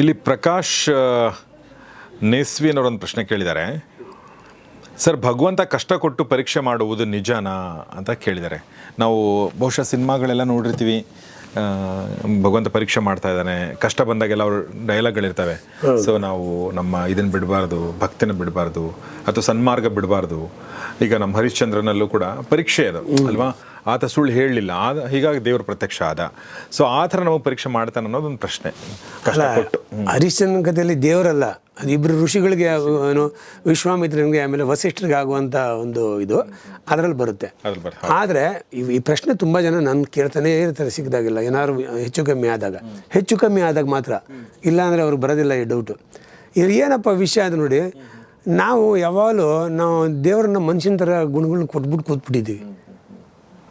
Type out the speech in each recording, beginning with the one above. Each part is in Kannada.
ಇಲ್ಲಿ ಪ್ರಕಾಶ್ ನೇಸ್ವಿನವರೊಂದು ನೇಸ್ವಿ ಅನ್ನೋರೊಂದು ಪ್ರಶ್ನೆ ಕೇಳಿದ್ದಾರೆ. ಸರ್ ಭಗವಂತ ಕಷ್ಟ ಕೊಟ್ಟು ಪರೀಕ್ಷೆ ಮಾಡುವುದು ನಿಜನಾ ಅಂತ ಕೇಳಿದ್ದಾರೆ. ನಾವು ಬಹುಶಃ ಸಿನಿಮಾಗಳೆಲ್ಲ ನೋಡಿರ್ತೀವಿ. ಭಗವಂತ ಪರೀಕ್ಷೆ ಮಾಡ್ತಾ ಇದ್ದಾನೆ. ಕಷ್ಟ ಬಂದಾಗೆಲ್ಲ ಅವ್ರ ಡೈಲಾಗ್ಗಳಿರ್ತವೆ. ಸೊ ನಾವು ನಮ್ಮ ಇದನ್ನು ಬಿಡಬಾರ್ದು ಭಕ್ತಿನ ಬಿಡಬಾರ್ದು ಅಥವಾ ಸನ್ಮಾರ್ಗ ಬಿಡಬಾರ್ದು. ಈಗ ನಮ್ಮ ಹರಿಶ್ಚಂದ್ರನಲ್ಲೂ ಕೂಡ ಪರೀಕ್ಷೆ ಅದು ಅಲ್ವಾ? ಆತ ಸುಳ್ಳು ಹೇಳಲಿಲ್ಲ. ಆದ ಹೀಗಾಗಿ ದೇವರು ಪ್ರತ್ಯಕ್ಷ ಆದ. ಸೊ ಆ ಥರ ನಮಗೆ ಪರೀಕ್ಷೆ ಮಾಡ್ತಾನೆ ಅನ್ನೋದೊಂದು ಪ್ರಶ್ನೆ. ಕಷ್ಟ ಕೊಟ್ಟು. ಹರಿಶ್ಚಂದ್ರನ ಕಥೆಯಲ್ಲಿ ದೇವರಲ್ಲ ಅದು ಇಬ್ಬರು ಋಷಿಗಳಿಗೆ ಏನು ವಿಶ್ವಾಮಿತ್ರನಿಗೆ ಆಮೇಲೆ ವಸಿಷ್ಠರಿಗೆ ಆಗುವಂಥ ಒಂದು ಇದು ಅದರಲ್ಲಿ ಬರುತ್ತೆ. ಆದರೆ ಈ ಪ್ರಶ್ನೆ ತುಂಬ ಜನ ನನ್ನ ಕೇಳ್ತಾನೆ ಇರ್ತಾರೆ ಸಿಗ್ದಾಗಿಲ್ಲ ಏನಾದ್ರು ಹೆಚ್ಚು ಕಮ್ಮಿ ಆದಾಗ. ಹೆಚ್ಚು ಕಮ್ಮಿ ಆದಾಗ ಮಾತ್ರ. ಇಲ್ಲಾಂದರೆ ಅವ್ರಿಗೆ ಬರೋದಿಲ್ಲ ಈ ಡೌಟು ಇದು ಏನಪ್ಪ ವಿಷಯ ಅದು ನೋಡಿ ನಾವು ಯಾವಾಗಲೂ ನಾವು ದೇವರನ್ನ ಮನುಷ್ಯನ ಥರ ಗುಣಗಳನ್ನ ಕೊಟ್ಬಿಟ್ಟು ಕೂತ್ಬಿಟ್ಟಿದ್ದೀವಿ.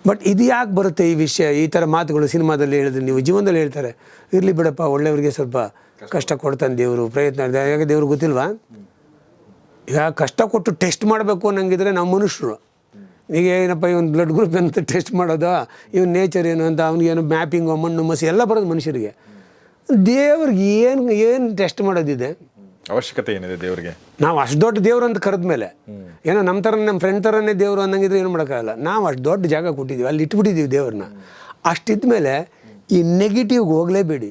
ಬಟ್ ಇದು ಯಾಕೆ ಬರುತ್ತೆ ಈ ವಿಷಯ? ಈ ಥರ ಮಾತುಗಳು ಸಿನಿಮಾದಲ್ಲಿ ಹೇಳಿದ್ರೆ ನೀವು ಜೀವನದಲ್ಲಿ ಹೇಳ್ತಾರೆ ಇರಲಿ ಬಿಡಪ್ಪ ಒಳ್ಳೆಯವ್ರಿಗೆ ಸ್ವಲ್ಪ ಕಷ್ಟ. ಕೊಡ್ತಾನೆ ದೇವರು ಪ್ರಯತ್ನ ಯಾಕೆ ದೇವ್ರು ಗೊತ್ತಿಲ್ವಾ? ಈಗ ಕಷ್ಟ ಕೊಟ್ಟು ಟೆಸ್ಟ್ ಮಾಡಬೇಕು ಅನ್ನಂಗಿದ್ರೆ ನಾವು ಮನುಷ್ಯರು. ಈಗ ಏನಪ್ಪ ಇವನು ಬ್ಲಡ್ ಗ್ರೂಪ್ ಅಂತ ಟೆಸ್ಟ್ ಮಾಡೋದು? ಇವನ್ ನೇಚರ್ ಏನು ಅಂತ ಅವ್ನಿಗೇನು ಮ್ಯಾಪಿಂಗು ಮಣ್ಣು ಮಸಿ ಎಲ್ಲ ಬರೋದು ಮನುಷ್ಯರಿಗೆ. ದೇವ್ರಿಗೆ ಏನು ಏನು ಟೆಸ್ಟ್ ಮಾಡೋದಿದೆ? ಅವಶ್ಯಕತೆ ಏನಿದೆ ದೇವರಿಗೆ? ನಾವು ಅಷ್ಟು ದೊಡ್ಡ ದೇವ್ರು ಅಂತ ಕರೆದ ಮೇಲೆ ಏನೋ ನಮ್ಮ ಥರ ನಮ್ಮ ಫ್ರೆಂಡ್ ಥರನೇ ದೇವರು ಅನ್ನಂಗಿದ್ರೆ ಏನು ಮಾಡೋಕ್ಕಾಗಲ್ಲ. ನಾವು ಅಷ್ಟು ದೊಡ್ಡ ಜಾಗ ಕೊಟ್ಟಿದ್ದೀವಿ ಅಲ್ಲಿ ಇಟ್ಬಿಟ್ಟಿದ್ದೀವಿ ದೇವ್ರನ್ನ. ಅಷ್ಟಿದ್ದ ಮೇಲೆ ಈ ನೆಗೆಟಿವ್ಗೆ ಹೋಗಲೇಬೇಡಿ.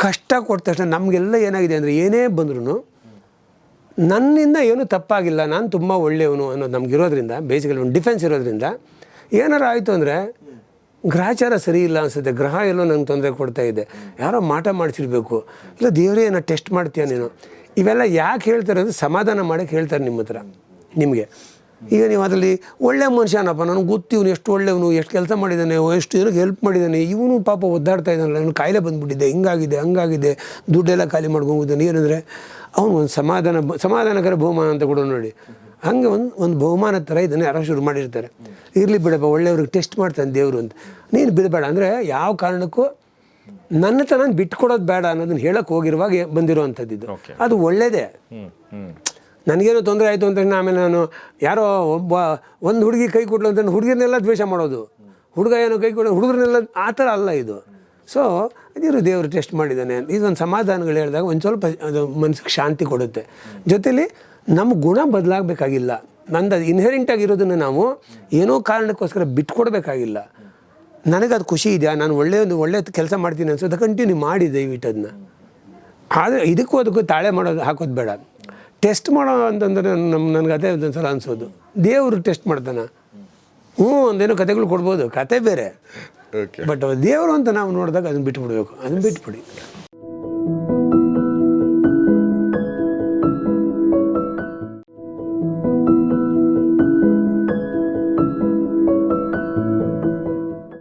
ಕಷ್ಟ ಕೊಟ್ಟ ತಕ್ಷಣ ನಮಗೆಲ್ಲ ಏನಾಗಿದೆ ಅಂದರೆ ಏನೇ ಬಂದ್ರೂ ನನ್ನಿಂದ ಏನೂ ತಪ್ಪಾಗಿಲ್ಲ, ನಾನು ತುಂಬ ಒಳ್ಳೆಯವನು ಅನ್ನೋದು ನಮಗಿರೋದ್ರಿಂದ ಬೇಸಿಕಲಿ ಒಂದು ಡಿಫೆನ್ಸ್ ಇರೋದ್ರಿಂದ, ಏನಾರು ಆಯಿತು ಅಂದರೆ ಗ್ರಹಚಾರ ಸರಿ ಇಲ್ಲ ಅನಿಸುತ್ತೆ. ಗ್ರಹ ಎಲ್ಲೋ ನಂಗೆ ತೊಂದರೆ ಕೊಡ್ತಾ ಇದೆ. ಯಾರೋ ಮಾಟ ಮಾಡಿಸಿರ್ಬೇಕು. ಇಲ್ಲ, ದೇವರೇ ಏನೋ ಟೆಸ್ಟ್ ಮಾಡ್ತೀಯ ನೀನು? ಇವೆಲ್ಲ ಯಾಕೆ ಹೇಳ್ತಾರೆ ಅಂದರೆ ಸಮಾಧಾನ ಮಾಡೋಕ್ಕೆ ಹೇಳ್ತಾರೆ ನಿಮ್ಮ ಹತ್ರ, ನಿಮಗೆ. ಈಗ ನೀವು ಅದರಲ್ಲಿ ಒಳ್ಳೆ ಮನುಷ್ಯನಪ್ಪ, ನನಗೆ ಗೊತ್ತು ಇವನು ಎಷ್ಟು ಒಳ್ಳೆಯವನು ಎಷ್ಟು ಕೆಲಸ ಮಾಡಿದ್ದಾನೆ ಎಷ್ಟು ಜನಕ್ಕೆ ಹೆಲ್ಪ್ ಮಾಡಿದ್ದಾನೆ ಇವನು ಪಾಪ ಒದ್ದಾಡ್ತಾ ಇದ್ದಾನಲ್ಲ ನಾನು ಕಾಯಿಲೆ ಬಂದುಬಿಟ್ಟಿದೆ. ಹಿಂಗಾಗಿದೆ, ಹಂಗಾಗಿದೆ. ದುಡ್ಡೆಲ್ಲ ಖಾಲಿ ಮಾಡ್ಕೊಂಡ್ಬಿದ್ದಾನೆ ಏನಂದರೆ, ಅವನು ಒಂದು ಸಮಾಧಾನ, ಸಮಾಧಾನಕರ ಬಹುಮಾನ ಅಂತ ಕೂಡ ನೋಡಿ. ಹಂಗೆ ಒಂದು ಒಂದು ಬಹುಮಾನ ಥರ ಇದನ್ನು ಯಾರೋ ಶುರು ಮಾಡಿರ್ತಾರೆ. ಇರಲಿ ಬಿಡಪ್ಪ ಒಳ್ಳೆಯವ್ರಿಗೆ ಟೆಸ್ಟ್ ಮಾಡ್ತಾನೆ ದೇವರು ಅಂತ. ನೀನು ಬಿಡಬೇಡ ಅಂದರೆ ಯಾವ ಕಾರಣಕ್ಕೂ ನನ್ನ ಹತ್ರ ನಾನು ಬಿಟ್ಕೊಡೋದು ಬೇಡ ಅನ್ನೋದನ್ನ ಹೇಳಕ್ಕೆ ಹೋಗಿರುವಾಗ ಬಂದಿರೋವಂಥದ್ದು ಇದು ಅದು ಒಳ್ಳೆಯದೇ ನನಗೇನು ಹ್ಮ್. ನನಗೇನೋ ತೊಂದರೆ ಆಯಿತು ಅಂತ ಆಮೇಲೆ ನಾನು ಯಾರೋ ಒಬ್ಬ ಒಂದು ಹುಡುಗಿ ಕೈ ಕೊಡ್ಲು ಅಂತ ಹುಡುಗಿರನ್ನೆಲ್ಲ ದ್ವೇಷ ಮಾಡೋದು. ಹುಡುಗ ಏನೋ ಕೈ ಕೊಡೋ ಹುಡುಗರನ್ನೆಲ್ಲ ಆ ಥರ ಅಲ್ಲ ಇದು. ಸೊ ಇದಿರು ದೇವರು ಟೆಸ್ಟ್ ಮಾಡಿದ್ದಾನೆ ಇದೊಂದು ಸಮಾಧಾನಗಳು ಹೇಳಿದಾಗ ಒಂದು ಸ್ವಲ್ಪ ಅದು ಮನಸ್ಸಿಗೆ ಶಾಂತಿ ಕೊಡುತ್ತೆ. ಜೊತೆಲಿ ನಮ್ಮ ಗುಣ ಬದಲಾಗಬೇಕಾಗಿಲ್ಲ. ನಂದು ಅದು ಇನ್ಹೆರೆಂಟ್ ಆಗಿರೋದನ್ನು ನಾವು ಏನೋ ಕಾರಣಕ್ಕೋಸ್ಕರ ಬಿಟ್ಕೊಡ್ಬೇಕಾಗಿಲ್ಲ. ನನಗೆ ಅದು ಖುಷಿ ಇದೆಯಾ? ನಾನು ಒಳ್ಳೆಯ ಒಂದು ಒಳ್ಳೆಯ ಕೆಲಸ ಮಾಡ್ತೀನಿ ಅನ್ಸೋದು ಕಂಟಿನ್ಯೂ ಮಾಡಿ ದಯವಿಟ್ಟು ಅದನ್ನ ಆದರೆ ಇದಕ್ಕೂ ಅದಕ್ಕೂ ತಾಳೆ ಮಾಡೋದು ಹಾಕೋದು ಬೇಡ. ಟೆಸ್ಟ್ ಮಾಡೋ ಅಂತಂದ್ರೆ ನಮ್ಮ ನನಗೆ ಅದೇ ಒಂದೊಂದು ಸಲ ಅನಿಸೋದು. ದೇವರು ಟೆಸ್ಟ್ ಮಾಡ್ತಾನೆ. ಹ್ಞೂ ಒಂದೇನೋ ಕತೆಗಳು ಕೊಡ್ಬೋದು ಕತೆ ಬೇರೆ. ಬಟ್ ದೇವರು ಅಂತ ನಾವು ನೋಡಿದಾಗ ಅದನ್ನ ಬಿಟ್ಬಿಡ್ಬೇಕು. ಅದನ್ನ ಬಿಟ್ಬಿಡಿ.